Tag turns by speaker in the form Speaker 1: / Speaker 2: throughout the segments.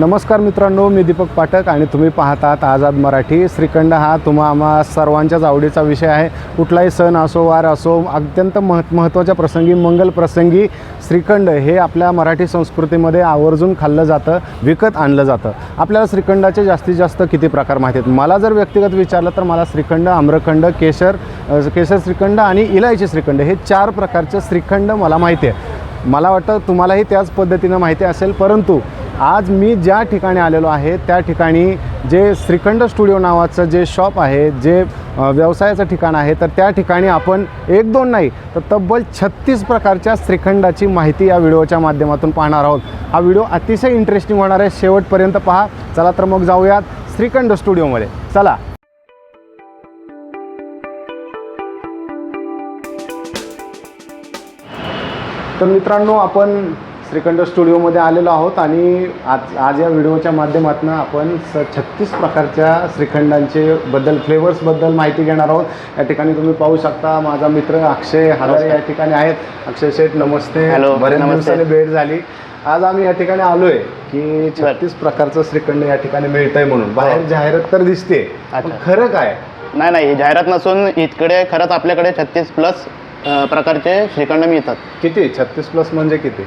Speaker 1: नमस्कार मित्रांनो मी दीपक पाठक आणि तुम्ही पाहतात आझाद मराठी. श्रीखंड हा तुम्हा आम्हा सर्वांच्याच आवडीचा विषय आहे. कुठलाही सण असो वार असो अत्यंत मह महत्त्वाच्या प्रसंगी मंगल प्रसंगी श्रीखंड हे आपल्या मराठी संस्कृतीमध्ये आवर्जून खाल्लं जातं विकत आणलं जातं. आपल्याला श्रीखंडाचे जास्तीत जास्त किती प्रकार माहिती आहेत? मला जर व्यक्तिगत विचारलं तर मला श्रीखंड आम्रखंड केशर केशर श्रीखंड आणि इलायची श्रीखंड हे चार प्रकारचे श्रीखंड मला माहिती आहे. मला वाटतं तुम्हालाही त्याच पद्धतीनं माहिती असेल परंतु आज मी ज्या ठिकाणी आलेलो आहे त्या ठिकाणी जे श्रीखंड स्टुडिओ नावाचं जे शॉप आहे जे व्यवसायाचं ठिकाण आहे तर त्या ठिकाणी आपण एक दोन नाही तर तब्बल छत्तीस प्रकारच्या श्रीखंडाची माहिती या व्हिडिओच्या माध्यमातून पाहणार आहोत. हा व्हिडिओ अतिशय इंटरेस्टिंग होणार आहे. शेवटपर्यंत पहा. चला तर मग जाऊयात श्रीखंड स्टुडिओमध्ये. चला. तर मित्रांनो आपण श्रीखंड स्टुडिओमध्ये आलेलो आहोत आणि आज आज या व्हिडिओच्या माध्यमातून आपण स छत्तीस प्रकारच्या श्रीखंडांचे बद्दल फ्लेवर्सबद्दल माहिती घेणार आहोत. या ठिकाणी तुम्ही पाहू शकता माझा मित्र अक्षय हजारे या ठिकाणी आहेत. अक्षय शेठ नमस्ते. बऱ्याच
Speaker 2: नमस्ते.
Speaker 1: दिवसांनी भेट झाली. आज आम्ही या ठिकाणी आलोय की छत्तीस प्रकारचं श्रीखंड या ठिकाणी मिळतंय म्हणून. बाहेर जाहिरात तर दिसते. खरं काय?
Speaker 2: नाही नाही ही जाहिरात नसून इकडे खरंच आपल्याकडे छत्तीस प्लस प्रकारचे श्रीखंड मिळतात.
Speaker 1: किती? छत्तीस प्लस म्हणजे किती?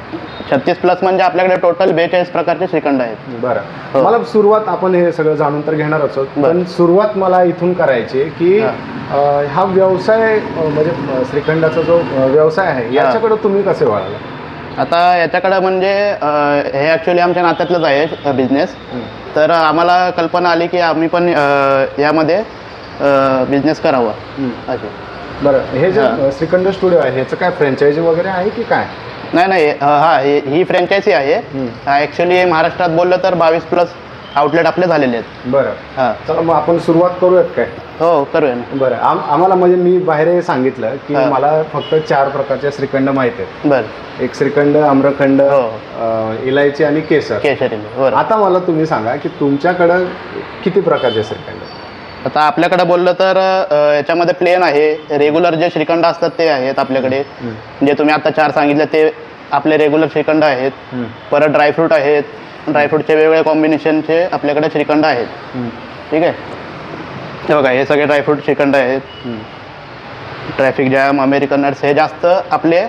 Speaker 2: छत्तीस प्लस म्हणजे आपल्याकडे टोटल बेचाळीस प्रकारचे श्रीखंड आहेत.
Speaker 1: बरं.
Speaker 2: हो.
Speaker 1: मला सुरुवात आपण हे सगळं जाणून तर आहोत.
Speaker 2: बरं.
Speaker 1: पण सुरुवात मला इथून करायची आहे की
Speaker 2: हा.
Speaker 1: अं, हा व्यवसाय अं, म्हणजे अं, श्रीखंडाचा जो अं, व्यवसाय आहे याच्याकडे तुम्ही कसे वळाला?
Speaker 2: आता याच्याकडं म्हणजे अं, हे ॲक्च्युली आमच्या नात्यातलंच आहे बिझनेस तर आम्हाला कल्पना आली की आम्ही पण अं, यामध्ये बिझनेस करावा. असे
Speaker 1: बरं हे जे श्रीखंड स्टुडिओ आहे ह्याचं काय फ्रँचायझी वगैरे आहे की काय?
Speaker 2: नाही नाही हा हे- ही फ्रँचायझी आहे. ॲक्च्युली महाराष्ट्रात बोललं तर बावीस प्लस आउटलेट आपले झालेले आहेत.
Speaker 1: बरं.
Speaker 2: हां.
Speaker 1: चला मग आपण सुरुवात करूयात काय?
Speaker 2: हो करूया ना.
Speaker 1: बरं आम आम्हाला म्हणजे मी बाहेर सांगितलं की. मला फक्त चार प्रकारच्या श्रीखंड माहीत आहेत.
Speaker 2: बरं.
Speaker 1: एक श्रीखंड आम्रखंड
Speaker 2: हो.
Speaker 1: इलायची आणि केसर.
Speaker 2: बरं.
Speaker 1: आता मला तुम्ही सांगा की तुमच्याकडं किती प्रकारचे श्रीखंड?
Speaker 2: आता आपल्याकडे बोललं तर अ, याच्यामध्ये प्लेन आहे. रेग्युलर जे श्रीखंड असतात ते आहेत आपल्याकडे. जे तुम्ही आता चार सांगितले ते आपले रेग्युलर श्रीखंड आहेत. परत ड्रायफ्रूट आहेत. ड्रायफ्रूटचे वेगवेगळे कॉम्बिनेशनचे आपल्याकडे श्रीखंड आहेत. ठीक आहे? हे बघा हे सगळे ड्रायफ्रूट श्रीखंड आहेत. ट्रॅफिक जॅम अमेरिकन नट्स हे जास्त आपले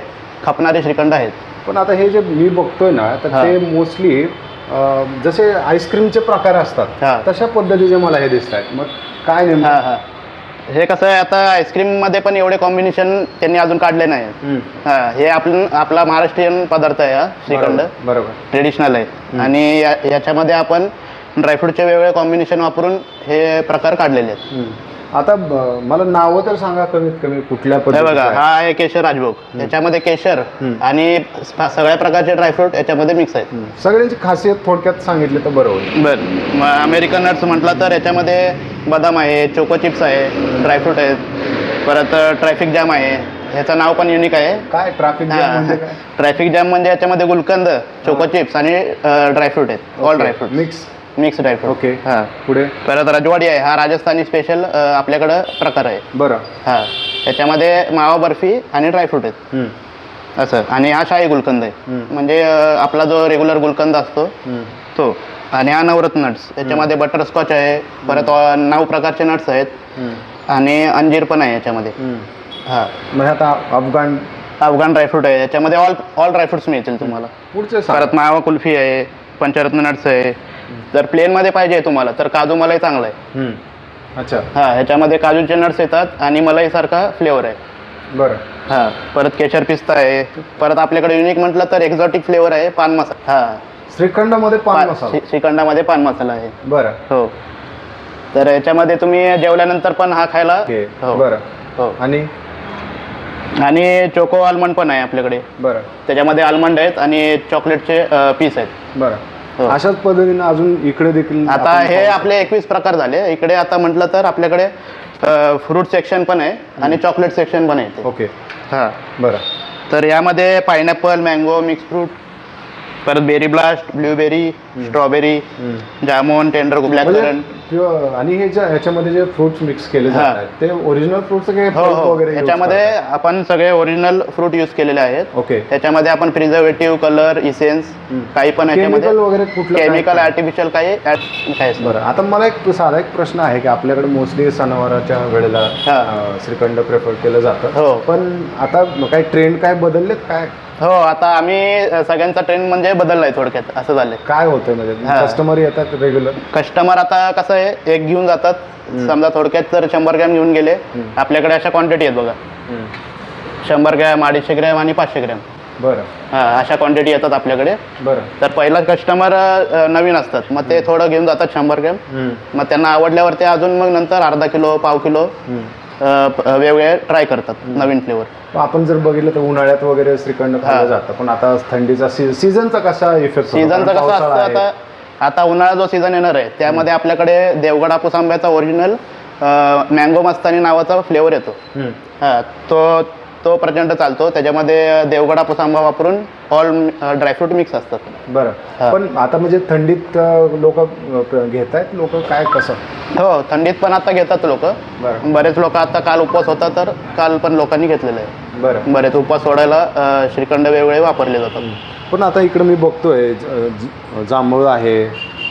Speaker 2: खपणारे श्रीखंड आहेत.
Speaker 1: पण आता हे जे मी बघतोय ना तर
Speaker 2: हा.
Speaker 1: ते मोस्टली जसे आईस्क्रीमचे प्रकार असतात
Speaker 2: हा.
Speaker 1: तशा पद्धतीचे मला हे दिसत आहेत. मग काय
Speaker 2: हां
Speaker 1: नेमकं?
Speaker 2: हां हे. कसं आहे आता आईस्क्रीममध्ये पण एवढे कॉम्बिनेशन त्यांनी अजून काढले नाही
Speaker 1: हम्म.
Speaker 2: हां हे आपलं आपला महाराष्ट्रीयन पदार्थ आहे हा श्रीखंड.
Speaker 1: बरोबर, बरोबर
Speaker 2: ट्रेडिशनल आहे आणि या- याच्यामध्ये आपण ड्रायफ्रूटचे वेगवेगळे कॉम्बिनेशन वापरून हे प्रकार काढलेले आहेत.
Speaker 1: हम्म. आता मला नावं तर सांगा कमीत कमी कुठल्या
Speaker 2: हे
Speaker 1: पद्धतीचं
Speaker 2: बघा. हा आहे केशर राजभोग. याच्यामध्ये केशर. आणि सगळ्या प्रकारचे ड्रायफ्रूट याच्यामध्ये मिक्स आहेत.
Speaker 1: सगळ्यांची खासियत थोडक्यात सांगितलं तर बरं होईल.
Speaker 2: बरं. मग अमेरिकन नट्स म्हटलं तर याच्यामध्ये बदाम आहे चोको चिप्स आहे ड्रायफ्रूट आहेत. परत ट्रॅफिक जॅम आहे. ह्याचं नाव पण युनिक आहे.
Speaker 1: काय? ट्रॅफिक म्हणजे काय?
Speaker 2: ट्रॅफिक जॅम म्हणजे याच्यामध्ये गुलकंद चोको चिप्स आणि ड्रायफ्रूट आहेत. All dry fruit
Speaker 1: mix
Speaker 2: mix dry fruit
Speaker 1: okay
Speaker 2: हां.
Speaker 1: पुढे?
Speaker 2: परत रजवाडी आहे. हा राजस्थानी स्पेशल आपल्याकडं प्रकार आहे.
Speaker 1: बरं.
Speaker 2: हा. त्याच्यामध्ये मावा बर्फी आणि ड्रायफ्रूट आहेत. असं. आणि हा शाही गुलकंद आहे. म्हणजे आपला जो रेग्युलर गुलकंद असतो. तो. आणि हा नवरत्न नट्स याच्यामध्ये बटरस्कॉच आहे. परत नऊ प्रकारचे नट्स आहेत. आणि अंजीर पण आहे याच्यामध्ये. हा.
Speaker 1: मग आता अफगाण?
Speaker 2: अफगाण ड्रायफ्रूट आहे. याच्यामध्ये ऑल ऑल ड्रायफ्रुट्स मिळतील तुम्हाला.
Speaker 1: पुढचे
Speaker 2: परत मावा कुल्फी आहे. पंचरत्न नट्स आहे. जर प्लेनमध्ये पाहिजे तुम्हाला तर काजू मलाई चांगला आहे.
Speaker 1: अच्छा.
Speaker 2: हा ह्याच्यामध्ये काजूचे नट्स येतात आणि मलाईसारखा फ्लेवर आहे.
Speaker 1: बरं.
Speaker 2: हा परत केशर पिस्ता आहे. परत आपल्याकडे युनिक म्हटलं तर एक्झॉटिक फ्लेवर आहे पान मसाला. हा.
Speaker 1: श्रीखंडामध्ये पान मसाला.
Speaker 2: श्री- श्रीखंडामध्ये पान मसाला आहे.
Speaker 1: बरं.
Speaker 2: हो. तर याच्यामध्ये तुम्ही जेवल्यानंतर पण हा खायला हो.
Speaker 1: बरं.
Speaker 2: हो.
Speaker 1: आणि?
Speaker 2: आणि चोको आल्मंड पण आहे आपल्याकडे.
Speaker 1: बरं.
Speaker 2: त्याच्यामध्ये आल्मंड आहेत आणि चॉकलेटचे पीस आहेत.
Speaker 1: बरं. अशाच पद्धतीने अजून इकडे देखील
Speaker 2: आता हे आपले एकवीस प्रकार झाले. इकडे आता म्हटलं तर आपल्याकडे फ्रूट सेक्शन पण आहे आणि चॉकलेट सेक्शन पण आहे.
Speaker 1: ओके.
Speaker 2: हा.
Speaker 1: बरं.
Speaker 2: तर यामध्ये पायनॅपल मँगो मिक्स फ्रूट परत berry blast blueberry strawberry. Jamun tender black
Speaker 1: म्हणजे
Speaker 2: करंट
Speaker 1: किंवा आणि हे जे ह्याच्यामध्ये जे फ्रुट्स मिक्स केले. जातात ते ओरिजिनल फ्रुट्स
Speaker 2: हो हो
Speaker 1: वगैरे use
Speaker 2: याच्यामध्ये
Speaker 1: करतात?
Speaker 2: आपण सगळे ओरिजिनल फ्रूट यूज केलेले आहेत
Speaker 1: ओके
Speaker 2: त्याच्यामध्ये आपण प्रिझर्वेटिव्ह कलर इसेन्स काही पण
Speaker 1: वगैरे
Speaker 2: केमिकल? आर्टिफिशियल काही.
Speaker 1: बरं आता मला एक साधा एक प्रश्न आहे की आपल्याकडे मोस्टली सणावाराच्या वेळेला
Speaker 2: हा.
Speaker 1: श्रीखंड प्रेफर केलं जातं
Speaker 2: हो.
Speaker 1: पण आता काही ट्रेंड काय बदललेत काय
Speaker 2: हो आता आम्ही सगळ्यांचा ट्रेंड म्हणजे बदललाय थोडक्यात असं झालंय.
Speaker 1: काय होतंय म्हणजे?
Speaker 2: हा.
Speaker 1: कस्टमर येतात रेग्युलर
Speaker 2: कस्टमर आता कसं आहे एक घेऊन जातात. समजा थोडक्यात जर शंभर ग्रॅम घेऊन गेले आपल्याकडे अशा क्वांटिटी आहेत बघा. शंभर ग्रॅम अडीचशे ग्रॅम आणि पाचशे ग्रॅम.
Speaker 1: बरं.
Speaker 2: हा अशा क्वांटिटी येतात आपल्याकडे.
Speaker 1: बरं.
Speaker 2: तर पहिला कस्टमर नवीन असतात. मग ते थोडं घेऊन जातात शंभर ग्रॅम. मग त्यांना आवडल्यावर ते अजून मग नंतर अर्धा किलो पाव किलो वेगवेगळे ट्राय करतात नवीन फ्लेवर
Speaker 1: आपण जर बघितलं तर उन्हाळ्यात वगैरे श्रीखंड खाल्लं. जातं. पण आता थँडीचा सीझनचा कसा इफेक्ट
Speaker 2: सीझनचं कसं असतं आता आता उन्हाळा जो सीझन येणार आहे त्यामध्ये आपल्याकडे देवगड हापूस आंब्याचा ओरिजिनल मँगो मस्तानी नावाचा फ्लेवर येतो. हा तो तो प्रचंड चालतो. त्याच्यामध्ये देवगड हापूस आंबा वापरून ऑल ड्रायफ्रूट मिक्स असतात.
Speaker 1: बरं. पण आता म्हणजे थंडीत लोक घेत आहेत लोक काय कसं?
Speaker 2: हो थंडीत पण आता घेतात लोक.
Speaker 1: बरं.
Speaker 2: बरेच लोक आता काल उपवास होता तर काल पण लोकांनी घेतलेलं आहे.
Speaker 1: बरं.
Speaker 2: बरेच उपवास सोडायला श्रीखंड वेगवेगळे वापरले जातात
Speaker 1: पण आता इकडं मी बघतोय जांभूळ आहे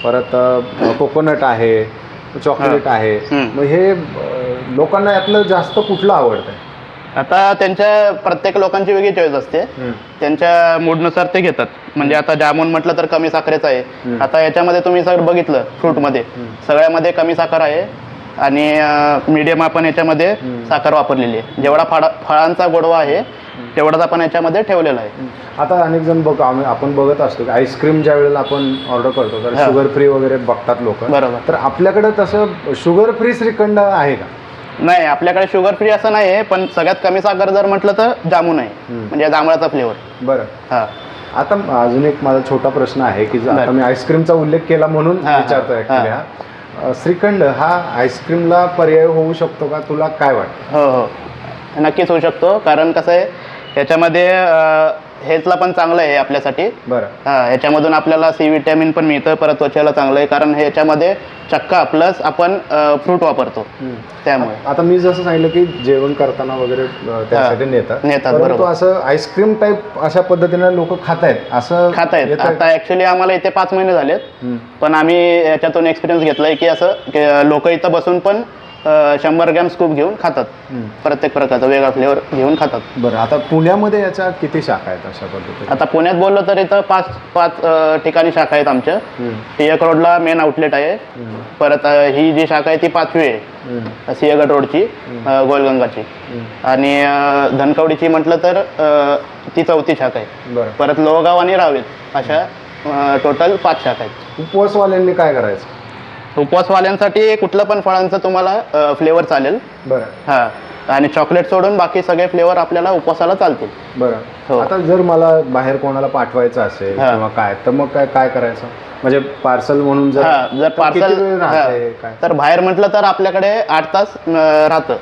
Speaker 1: परत कोकोनट आहे चॉकलेट आहे. मग हे लोकांना यातलं जास्त कुठलं आवडतंय?
Speaker 2: आता त्यांच्या प्रत्येक लोकांची वेगळी चॉईस असते. त्यांच्या मूडनुसार ते घेतात. म्हणजे आता जामून म्हटलं तर कमी साखरेचं आहे. आता याच्यामध्ये तुम्ही सगळं बघितलं फ्रूटमध्ये सगळ्यामध्ये कमी साखर आहे. आणि मीडियम आपण याच्यामध्ये साखर वापरलेली आहे. जेवढा फळा फळांचा गोडवा आहे तेवढाच आपण याच्यामध्ये ठेवलेला आहे.
Speaker 1: आता अनेक जण बघ आम्ही आपण बघत असतो की आईस्क्रीम ज्या वेळेला आपण ऑर्डर करतो तर. शुगर फ्री वगैरे बघतात लोक.
Speaker 2: बरोबर.
Speaker 1: तर आपल्याकडे तसं शुगर फ्री श्रीखंड आहे का?
Speaker 2: नाही आपल्याकडे शुगर फ्री असं नाही आहे पण सगळ्यात कमी साखर जर म्हटलं तर जामून आहे
Speaker 1: हम्म.
Speaker 2: म्हणजे जांभळाचा फ्लेवर
Speaker 1: बरं.
Speaker 2: हा.
Speaker 1: आता अजून एक माझा छोटा प्रश्न आहे की जर आता
Speaker 2: बरं.
Speaker 1: मी आईस्क्रीमचा उल्लेख केला म्हणून
Speaker 2: हा, हा, हा.
Speaker 1: हा. अं, श्रीखंड हा आईस्क्रीमला पर्याय होऊ शकतो का? तुला काय वाटतं?
Speaker 2: हो हो. नक्कीच होऊ शकतो. कारण कसं आहे याच्यामध्ये हेल्थला पण चांगलं आहे आपल्यासाठी.
Speaker 1: बरं.
Speaker 2: हा याच्यामधून आपल्याला सी विटॅमिन पण मिळतं परत त्वचेला चांगलं आहे. कारण हे याच्यामध्ये चक्का प्लस आपण फ्रूट वापरतो. त्यामुळे.
Speaker 1: आता मी जसं सांगितलं की जेवण करताना वगैरे त्यासाठी नेतात.
Speaker 2: नेतात, बरोबर.
Speaker 1: असं आईस्क्रीम टाईप अशा पद्धतीने लोक खात आहेत असं
Speaker 2: खाता
Speaker 1: येतंय?
Speaker 2: आता ऍक्च्युली आम्हाला इथे पाच महिने झालेत. पण आम्ही याच्यातून एक्सपिरियन्स घेतलाय की असं लोक इथं बसून पण शंभर ग्रॅम स्कूप घेऊन खातात. प्रत्येक प्रकारचा वेगळा फ्लेवर घेऊन खातात.
Speaker 1: बरं आता पुण्यामध्ये याच्या किती शाखा आहेत अशा पद्धतीने?
Speaker 2: आता पुण्यात बोललो तर इथं पाच पाच अं, ठिकाणी शाखा आहेत आमच्या. टिळक रोडला मेन आउटलेट आहे. परत अं, ही जी शाखा आहे ती पाचवी आहे. सिंहगड रोडची अं, गोलगंगाची. आणि अं, धनकवडीची म्हटलं तर अं, ती चौथी शाखा आहे.
Speaker 1: बरं.
Speaker 2: परत लोहगाव आणि रावेत अशा टोटल पाच शाखा आहेत.
Speaker 1: उपवासवाल्यांनी काय करायचं?
Speaker 2: उपवासवाल्यांसाठी कुठलं पण फळांचं तुम्हाला फ्लेवर चालेल.
Speaker 1: बरं.
Speaker 2: हां. आणि चॉकलेट सोडून बाकी सगळे फ्लेवर आपल्याला उपवासाला चालतील.
Speaker 1: बरं.
Speaker 2: हो.
Speaker 1: आता जर मला बाहेर कोणाला पाठवायचं असेल
Speaker 2: हा.
Speaker 1: किंवा काय तर मग काय काय करायचं? म्हणजे पार्सल म्हणून जर
Speaker 2: जर पार्सल तर बाहेर म्हटलं तर आपल्याकडे आठ तास राहतं.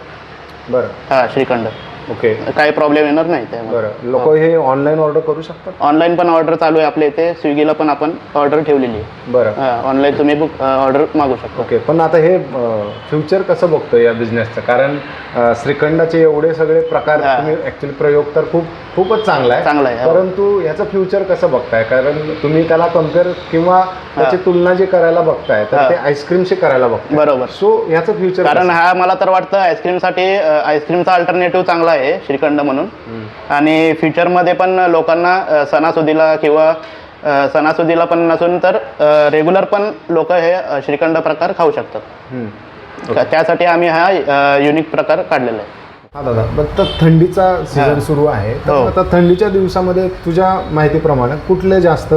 Speaker 1: बरं.
Speaker 2: हा श्रीखंड.
Speaker 1: ओके
Speaker 2: काही प्रॉब्लेम येणार नाही
Speaker 1: बरं. लोक हे ऑनलाईन ऑर्डर करू शकतात?
Speaker 2: ऑनलाईन पण ऑर्डर चालू आहे आपल्या इथे. स्विगीला पण आपण ऑर्डर ठेवलेली आहे.
Speaker 1: बरं.
Speaker 2: ऑनलाईन तुम्ही बुक ऑर्डर मागू शकता.
Speaker 1: ओके पण आता हे फ्युचर कसं बघतो या बिझनेसचं कारण अं, श्रीखंडाचे एवढे सगळे प्रकार
Speaker 2: हा.
Speaker 1: तुम्ही ऍक्च्युली प्रयोग तर खूप खूपच चांगला आहे.
Speaker 2: चांगला आहे, हो.
Speaker 1: परंतु याचं फ्युचर कसं बघताय? कारण तुम्ही त्याला कंपेअर किंवा त्याची तुलना जी करायला बघताय तर. ते आईस्क्रीमशी करायला बघताय.
Speaker 2: बरोबर.
Speaker 1: सो याचं फ्युचर
Speaker 2: कारण हा मला तर वाटतं आईस्क्रीमसाठी आईस्क्रीमचा अल्टरनेटिव्ह चांगला आहे श्रीखंड म्हणून. आणि फ्युचरमध्ये पण लोकांना सणासुदीला किंवा सणासुदीला पण नसून तर रेग्युलर पण लोक हे श्रीखंड प्रकार खाऊ शकतात. त्यासाठी आम्ही हा युनिक प्रकार काढलेला आहे.
Speaker 1: हा दादा तर थंडीचा सीझन. सुरू आहे. तर
Speaker 2: हो.
Speaker 1: आता थंडीच्या दिवसामध्ये तुझ्या माहितीप्रमाणे कुठले जास्त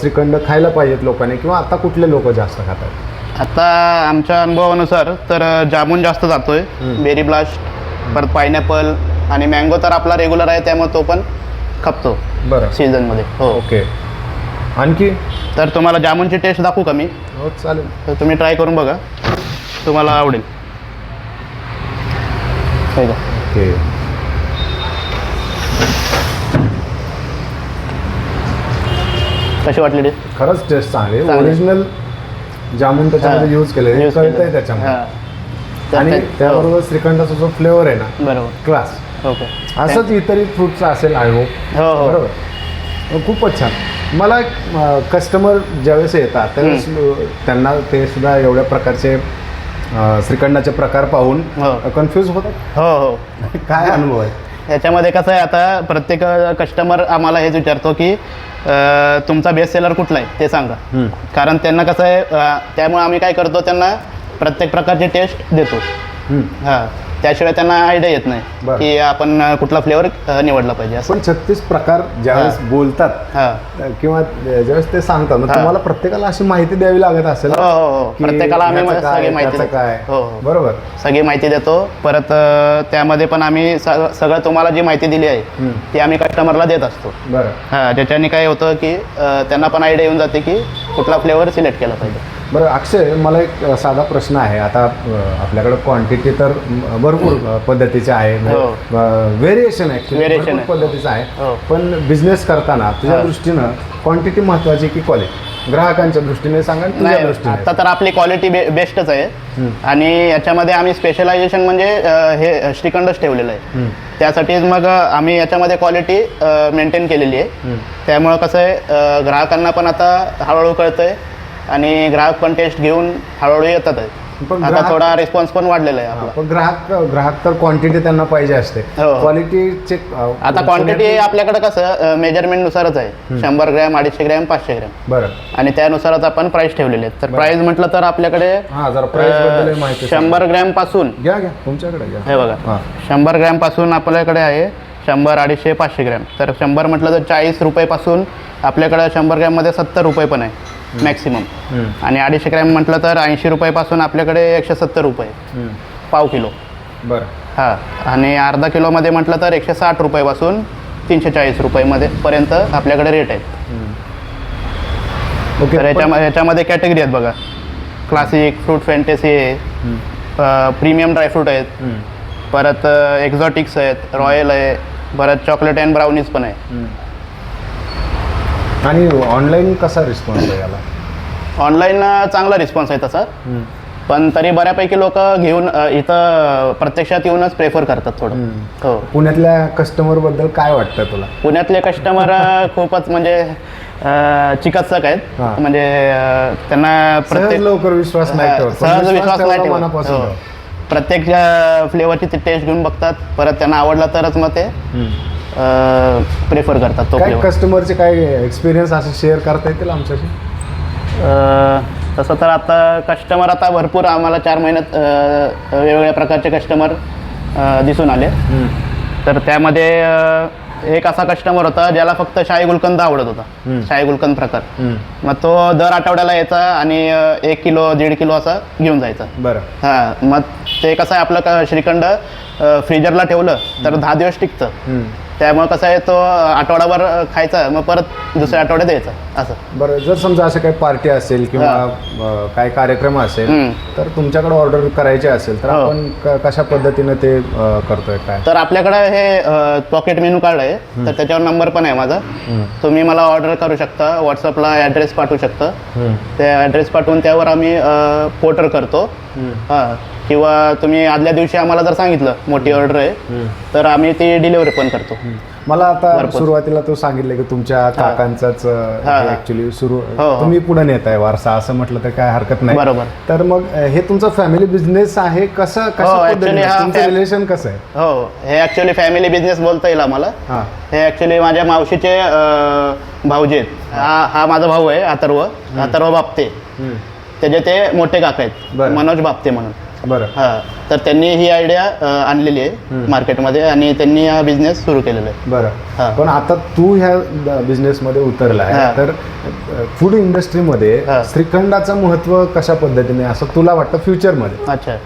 Speaker 1: श्रीखंड खायला पाहिजेत लोकांनी किंवा आता कुठले लोक जास्त खातात?
Speaker 2: आता आमच्या अनुभवानुसार तर जामून जास्त जातोय. बेरी ब्लास्ट परत पायनॅपल आणि मँगो तर आपला रेग्युलर आहे त्यामुळे तो पण खपतो
Speaker 1: बरं.
Speaker 2: सीझनमध्ये हो.
Speaker 1: ओके. आणखी?
Speaker 2: तर तुम्हाला जामूनची टेस्ट दाखवू का मी?
Speaker 1: हो चालेल.
Speaker 2: तर तुम्ही ट्राय करून बघा. तुम्हाला आवडेल. हे का?
Speaker 1: ओके.
Speaker 2: कशी वाटली टेस्ट
Speaker 1: खरंच टेस्ट चांगली
Speaker 2: चांगली.
Speaker 1: ओरिजिनल जामून त्याच्यामध्ये. यूज
Speaker 2: Use
Speaker 1: कळतंय
Speaker 2: केलेलं.
Speaker 1: त्याच्यामध्ये.
Speaker 2: हा.
Speaker 1: आणि त्याबरोबर श्रीखंडाचा जो फ्लेवर आहे ना
Speaker 2: हो, बरोबर.
Speaker 1: Class
Speaker 2: okay.
Speaker 1: असंच इतरही फ्रूटचं असेल आय होप
Speaker 2: हो हो.
Speaker 1: बरोबर? खूपच छान. मला कस्टमर ज्यावेळेस येतात त्यावेळेस त्यांना ते सुद्धा एवढ्या प्रकारचे श्रीखंडाचे प्रकार पाहून
Speaker 2: हो.
Speaker 1: कन्फ्यूज होतात?
Speaker 2: हो हो.
Speaker 1: काय अनुभव आहे?
Speaker 2: याच्यामध्ये कसं आहे आता प्रत्येक कस्टमर आम्हाला हेच विचारतो की तुमचा बेस्ट सेलर कुठला आहे? ते सांगा. कारण त्यांना कसं आहे त्यामुळे आम्ही काय करतो त्यांना प्रत्येक प्रकारची टेस्ट देतो. हां. त्याशिवाय त्यांना आयडिया येत नाही
Speaker 1: बरं.
Speaker 2: की आपण अ, कुठला फ्लेवर निवडला पाहिजे असं.
Speaker 1: पण छत्तीस प्रकार ज्यावेळेस. बोलतात
Speaker 2: हां.
Speaker 1: किंवा ज्यावेळेस ते सांगतात मग. तुम्हाला प्रत्येकाला अशी माहिती द्यावी लागत असेल
Speaker 2: हो हो हो.
Speaker 1: की
Speaker 2: प्रत्येकाला आम्ही
Speaker 1: ह्याचं काय,
Speaker 2: सगळी माहिती
Speaker 1: त्याचं
Speaker 2: देतो.
Speaker 1: काय.
Speaker 2: हो हो.
Speaker 1: बरोबर.
Speaker 2: सगळी माहिती देतो. परत अ, त्यामध्ये पण आम्ही सग- सगळं तुम्हाला जी माहिती दिली आहे. ती आम्ही कस्टमरला देत असतो.
Speaker 1: बरं.
Speaker 2: हां ज्याच्याने काय होतं की अ, त्यांना पण आयडिया येऊन जाते की कुठला फ्लेवर सिलेक्ट केला पाहिजे.
Speaker 1: बरं अक्षय मला एक साधा प्रश्न आहे आता आपल्याकडे क्वांटिटी तर भरपूर पद्धतीचे आहे
Speaker 2: हो.
Speaker 1: व्हेरिएशन ॲक्च्युली
Speaker 2: Variation आहे.
Speaker 1: पद्धतीचं आहे
Speaker 2: हो.
Speaker 1: पण बिझनेस करताना तुझ्या
Speaker 2: हा.
Speaker 1: दृष्टीनं क्वांटिटी महत्वाची की क्वालिटी ग्राहकांच्या दृष्टीने सांगा तुझ्या
Speaker 2: नाही
Speaker 1: दृष्टीने
Speaker 2: आता तर आपली क्वालिटी बेस्टच आहे. आणि याच्यामध्ये आम्ही स्पेशलायझेशन म्हणजे हे श्रीखंडच ठेवलेलं आहे. त्यासाठीच मग आम्ही याच्यामध्ये क्वालिटी मेंटेन केलेली आहे. त्यामुळं कसं आहे ग्राहकांना पण आता हळूहळू कळतंय आणि ग्राहक पण टेस्ट घेऊन हळूहळू येतात.
Speaker 1: पण
Speaker 2: आता
Speaker 1: ग्राहक-
Speaker 2: थोडा रिस्पॉन्स पण वाढलेला आहे आपला.
Speaker 1: पण ग्राहक ग्राहक तर क्वांटिटी त्यांना पाहिजे असते.
Speaker 2: हो.
Speaker 1: क्वालिटीचे
Speaker 2: आता क्वांटिटी आपल्याकडे कसं मेजरमेंटनुसारच आहे. शंभर ग्रॅम अडीचशे ग्रॅम पाचशे ग्रॅम.
Speaker 1: बरं.
Speaker 2: आणि त्यानुसारच आपण प्राइस ठेवलेले आहेत. तर प्राइस म्हटलं तर आपल्याकडे
Speaker 1: हा जरा प्राइसबद्दल
Speaker 2: अ,
Speaker 1: माहिती सांगा.
Speaker 2: शंभर ग्रॅमपासून
Speaker 1: घ्या घ्या. तुमच्याकडे घ्या.
Speaker 2: हे बघा.
Speaker 1: हा.
Speaker 2: शंभर ग्रॅमपासून आपल्याकडे आहे शंभर अडीचशे पाचशे ग्रॅम. तर शंभर म्हटलं तर चाळीस रुपयेपासून आपल्याकडे शंभर ग्रॅममध्ये सत्तर रुपये पण आहे मॅक्सिमम. आणि अडीचशे ग्रॅम म्हटलं तर ऐंशी रुपयेपासून आपल्याकडे एकशे सत्तर रुपये. पाव किलो.
Speaker 1: बरं.
Speaker 2: हां. आणि अर्धा किलोमध्ये म्हटलं तर एकशे साठ रुपयेपासून तीनशे चाळीस रुपयेमध्ये पर्यंत आपल्याकडे रेट आहेत.
Speaker 1: ओके.
Speaker 2: तर याच्यामध्ये याच्यामध्ये कॅटेगरी आहेत बघा. क्लासिक फ्रूट फॅन्टेसी आहे प्रीमियम ड्रायफ्रूट आहेत. परत एक्झॉटिक्स आहेत. रॉयल आहे. परत चॉकलेट अँड ब्राउनीज पण आहे.
Speaker 1: आणि ऑनलाईन कसा रिस्पॉन्स आहे याला
Speaker 2: ऑनलाईन चांगला रिस्पॉन्स आहे तसा. पण तरी बऱ्यापैकी लोक घेऊन अ, इथं प्रत्यक्षात येऊनच प्रेफर करतात थोडं. हो
Speaker 1: पुण्यातल्या कस्टमरबद्दल काय वाटतं तुला
Speaker 2: पुण्यातले कस्टमर खूपच म्हणजे अ, चिकित्सक आहेत
Speaker 1: हा.
Speaker 2: म्हणजे अ, त्यांना
Speaker 1: सहज
Speaker 2: प्रत्येक
Speaker 1: लवकर विश्वास नाही
Speaker 2: हा,
Speaker 1: ठेवत पण
Speaker 2: सहज विश्वास नाही ठेवत
Speaker 1: मनापासून
Speaker 2: हो.
Speaker 1: ठेव.
Speaker 2: प्रत्येक फ्लेवरची ते टेस्ट घेऊन बघतात. परत त्यांना आवडला तरच मग ते. प्रेफर करतात तो
Speaker 1: काय
Speaker 2: फ्लेवर
Speaker 1: कस्टमरचे काय एक्सपिरियन्स असं शेअर करता येतील आमच्याशी?
Speaker 2: तसं तर आता कस्टमर आता भरपूर आम्हाला चार महिन्यात अ, वेगवेगळ्या प्रकारचे कस्टमर दिसून आले. तर त्यामध्ये अ, एक असा कस्टमर होता ज्याला फक्त शाही गुलकंद आवडत होता. शाही गुलकंद प्रकार.
Speaker 1: हम्म.
Speaker 2: मग तो दर आठवड्याला यायचा आणि अ, एक किलो दीड किलो असा घेऊन जायचा.
Speaker 1: बरं.
Speaker 2: हां मग ते कसं आहे आपलं क- श्रीखंड फ्रीजरला ठेवलं तर दहा दिवस टिकतं. त्यामुळे कसं आहे तो आठवडाभर खायचा मग परत दुसऱ्या आठवड्यात द्यायचा असं
Speaker 1: बरं जर समजा असं काही पार्टी असेल किंवा काही कार्यक्रम असेल. तर तुमच्याकडे ऑर्डर करायचे असेल तर
Speaker 2: हो.
Speaker 1: आपण क- कशा पद्धतीनं ते अं, करतोय काय
Speaker 2: तर आपल्याकडे हे पॉकेट मेनू कार्ड आहे तर त्याच्यावर नंबर पण आहे माझा. तुम्ही मला ऑर्डर करू शकता व्हॉट्सअपला ॲड्रेस पाठवू शकता
Speaker 1: हम्म.
Speaker 2: ते ॲड्रेस पाठवून त्यावर आम्ही पोर्टर करतो. हां किंवा तुम्ही आदल्या दिवशी आम्हाला जर सांगितलं मोठी ऑर्डर आहे. तर आम्ही ती डिलिव्हरी पण करतो
Speaker 1: मला आता. सुरुवातीला तू सांगितलं की तुमच्या काकांचाच. ऍक्च्युली सुरू. तुम्ही पुढे नेत आहे वारसा असं म्हटलं तर काय हरकत नाही
Speaker 2: बरोबर.
Speaker 1: तर मग हे तुमचा फॅमिली बिझनेस आहे कसं
Speaker 2: हो,
Speaker 1: कसं रिलेशन कसं आहे
Speaker 2: हो हे ॲक्च्युली फॅमिली बिझनेस बोलता येईल आम्हाला
Speaker 1: हा
Speaker 2: ॲक्च्युली माझ्या मावशीचे भाऊजी आहेत हा हा माझा भाऊ आहे अथर्व अथर्व बापते. त्याचे ते मोठे काका आहेत.
Speaker 1: बरं.
Speaker 2: मनोज बापते म्हणून.
Speaker 1: बरं.
Speaker 2: हां तर त्यांनी ही आयडिया आणलेली आहे मार्केटमध्ये आणि त्यांनी हा बिझनेस सुरू केलेला आहे. हा.
Speaker 1: बरं पण आता तू ह्या बिझनेसमध्ये उतरला
Speaker 2: हा.
Speaker 1: आहे तर फूड इंडस्ट्रीमध्ये
Speaker 2: हा.
Speaker 1: श्रीखंडाचं महत्त्व कशा पद्धतीने असं तुला वाटतं फ्युचरमध्ये
Speaker 2: अच्छा.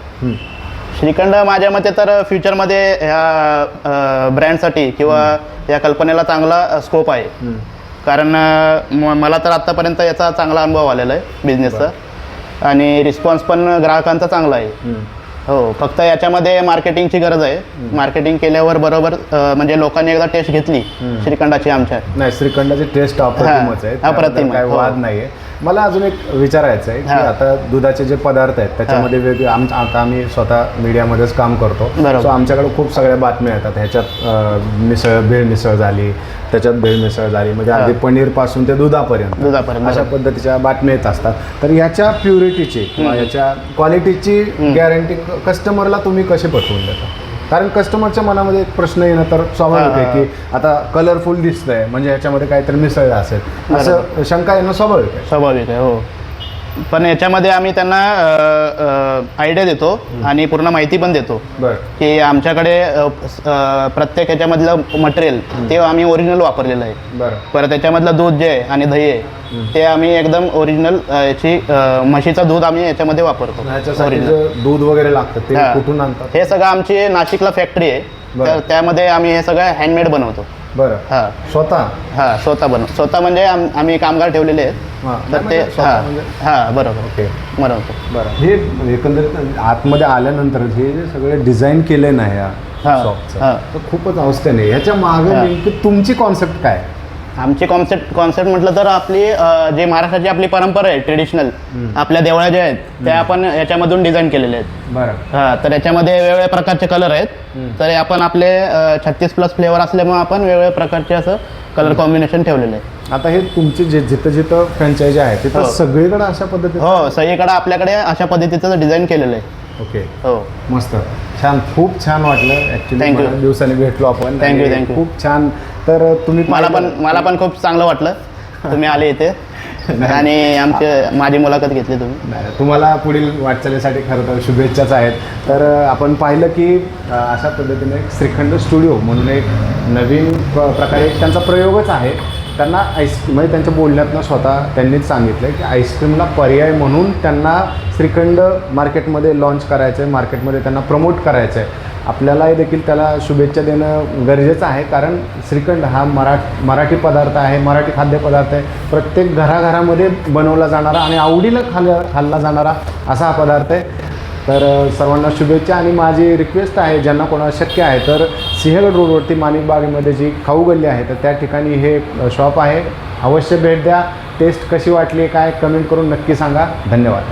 Speaker 2: श्रीखंड माझ्या मते तर फ्युचरमध्ये ह्या ब्रँडसाठी किंवा या कल्पनेला चांगला स्कोप आहे. कारण अं, म- मला तर आत्तापर्यंत याचा चांगला अनुभव आलेला आहे बिझनेसचा आणि रिस्पॉन्स पण ग्राहकांचा चांगला आहे. हो फक्त याच्यामध्ये मार्केटिंगची गरज आहे. मार्केटिंग केल्यावर बरोबर म्हणजे लोकांनी एकदा टेस्ट घेतली श्रीखंडाची आमच्या.
Speaker 1: नाही श्रीखंडाची टेस्ट अप्रतिमच आहे.
Speaker 2: अप्रतिम
Speaker 1: काय
Speaker 2: आहे, हो.
Speaker 1: वाद नाहीये. मला अजून एक विचारायचं आहे की
Speaker 2: हा.
Speaker 1: आता दुधाचे जे पदार्थ आहेत त्याच्यामध्ये वेगळे आम आता आम्ही स्वतः मीडियामध्येच काम करतो
Speaker 2: बरोबर.
Speaker 1: सो आमच्याकडे खूप सगळ्या बातम्या येतात ह्याच्यात अं, मिसळ भेळ मिसळ झाली त्याच्यात भेळ मिसळ झाली म्हणजे
Speaker 2: हा.
Speaker 1: अगदी पनीरपासून ते दुधापर्यंत
Speaker 2: दुधापर्यंत,
Speaker 1: अशा
Speaker 2: बरोबर.
Speaker 1: पद्धतीच्या बातम्या येत असतात तर याच्या प्युरिटीची किंवा. याच्या क्वालिटीची गॅरंटी कस्टमरला तुम्ही कशी पटवून देता कारण कस्टमरच्या मनामध्ये एक प्रश्न येणं तर स्वाभाविक आहे. की आता कलरफुल दिसतंय म्हणजे याच्यामध्ये काहीतरी मिसळलं असेल. असं शंका येणं स्वाभाविक आहे.
Speaker 2: स्वाभाविक आहे हो. पण याच्यामध्ये आम्ही त्यांना आयडिया देतो आणि पूर्ण माहिती पण देतो. की आमच्याकडे प्रत्येक ह्याच्यामधलं मटेरियल ते आम्ही ओरिजिनल वापरलेलं आहे. परत त्याच्यामधलं दूध जे आहे आणि दही आहे ते आम्ही एकदम ओरिजिनल याची म्हशीचं दूध आम्ही याच्यामध्ये वापरतो.
Speaker 1: दूध वगैरे लागतं
Speaker 2: हा. सगळं आमची नाशिकला फॅक्टरी आहे. तर त्यामध्ये आम्ही हे सगळं हँडमेड बनवतो.
Speaker 1: बरं.
Speaker 2: हां.
Speaker 1: स्वतः?
Speaker 2: हां स्वतः बनव. स्वतः म्हणजे आम- आम्ही कामगार ठेवलेले आहेत.
Speaker 1: हां.
Speaker 2: तर ते
Speaker 1: स्वतः
Speaker 2: हां.
Speaker 1: म्हणजे
Speaker 2: हां बरोबर.
Speaker 1: ओके.
Speaker 2: बनवतो.
Speaker 1: बरं. हे एकंदरीत आतमध्ये आल्यानंतर हे जे सगळे डिझाईन केले ना या
Speaker 2: हा,
Speaker 1: शॉपचं
Speaker 2: हा.
Speaker 1: तर खूपच अवस्थेने. ह्याच्या मागे
Speaker 2: हा.
Speaker 1: नेमकी तुमची कॉन्सेप्ट काय?
Speaker 2: आमची कॉन्सेप्ट कॉन्सेप्ट म्हटलं तर आपली जे महाराष्ट्राची आपली परंपरा आहे ट्रेडिशनल आपल्या देवळ्या ज्या आहेत त्या आपण याच्यामधून डिझाईन केलेल्या आहेत.
Speaker 1: बरं.
Speaker 2: हा तर याच्यामध्ये वेगवेगळ्या प्रकारचे कलर आहेत. तर हे आपण आपले छत्तीस प्लस फ्लेवर असल्यामुळे आपण वेगवेगळ्या प्रकारचे असं कलर कॉम्बिनेशन ठेवलेलं आहे.
Speaker 1: आता हे तुमचे जे जिथं जिथं फ्रँचायझी आहे तिथं
Speaker 2: हो.
Speaker 1: सगळीकडे अशा पद्धतीने
Speaker 2: हो सगळीकडे आपल्याकडे अशा पद्धतीचं डिझाईन केलेलं आहे.
Speaker 1: ओके
Speaker 2: हो.
Speaker 1: मस्त. छान खूप छान वाटलं
Speaker 2: Thank you.
Speaker 1: दिवसांनी भेटलो आपण.
Speaker 2: Thank you,
Speaker 1: आणि
Speaker 2: thank you.
Speaker 1: खूप छान. तर तुम्ही
Speaker 2: मला पण मला पण खूप चांगलं वाटलं. तुम्ही आले इथे. आणि आमचे माझी मुलाखत घेतली तुम्ही.
Speaker 1: नाही, तुम्हाला पुढील वाटचालीसाठी खरं तर शुभेच्छाच आहेत. तर अ, आपण पाहिलं की अ, अशा पद्धतीने एक श्रीखंड स्टुडिओ म्हणून एक नवीन प्रकारे एक त्यांचा प्रयोगच आहे. त्यांना आईस म्हणजे त्यांच्या बोलण्यातनं स्वतः त्यांनीच सांगितलं की आईस्क्रीमला पर्याय म्हणून त्यांना श्रीखंड मार्केटमध्ये लॉन्च करायचं आहे मार्केटमध्ये त्यांना प्रमोट करायचं आहे आपल्यालाही देखील त्याला शुभेच्छा देणं गरजेचं आहे कारण श्रीखंड हा मरा मराठी पदार्थ आहे मराठी खाद्यपदार्थ आहे. प्रत्येक घराघरामध्ये बनवला जाणारा आणि आवडीनं खाल्ला खाल्ला जाणारा असा हा पदार्थ आहे. तर सर्वांना शुभेच्छा आणि माझी रिक्वेस्ट आहे ज्यांना कोणाला शक्य आहे तर सिंहगड रोडवरती माणिकबागेमध्ये जी खाऊ गल्ली आहे तर त्या ठिकाणी हे शॉप आहे. अवश्य भेट द्या. टेस्ट कशी वाटली काय कमेंट करून नक्की सांगा. धन्यवाद.